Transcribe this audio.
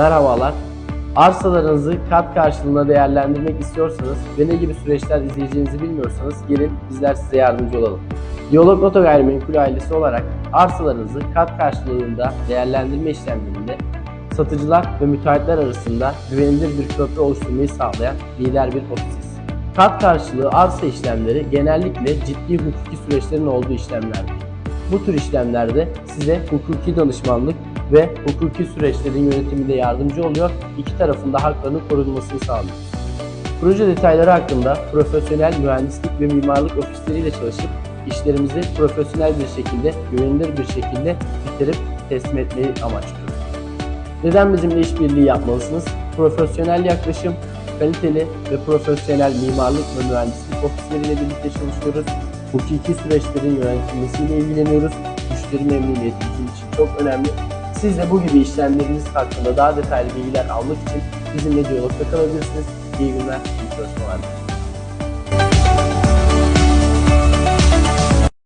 Merhabalar. Arsalarınızı kat karşılığında değerlendirmek istiyorsanız ve ne gibi süreçler izleyeceğinizi bilmiyorsanız gelin bizler size yardımcı olalım. Diyalog Oto Gayrimenkul ailesi olarak arsalarınızı kat karşılığında değerlendirme işlemlerinde satıcılar ve müteahhitler arasında güvenilir bir köprü oluşturmayı sağlayan lider bir ofisiz. Kat karşılığı arsa işlemleri genellikle ciddi hukuki süreçlerin olduğu işlemlerdir. Bu tür işlemlerde size hukuki danışmanlık ve hukuki süreçlerin yönetiminde yardımcı oluyor, iki tarafın da haklarının korunmasını sağlıyor. Proje detayları hakkında profesyonel mühendislik ve mimarlık ofisleriyle çalışıp işlerimizi profesyonel bir şekilde, güvenilir bir şekilde bitirip teslim etmeyi amaçlıyoruz. Neden bizimle işbirliği yapmalısınız? Profesyonel yaklaşım, kaliteli ve profesyonel mimarlık ve mühendislik ofisleriyle birlikte çalışıyoruz. Hukuki süreçlerin yönetilmesiyle ilgileniyoruz. Müşteri memnuniyeti bizim için çok önemli. Siz de bu gibi işlemleriniz hakkında daha detaylı bilgiler almak için bizimle diyalogda kalabilirsiniz. İyi günler, iyi çalışmalar.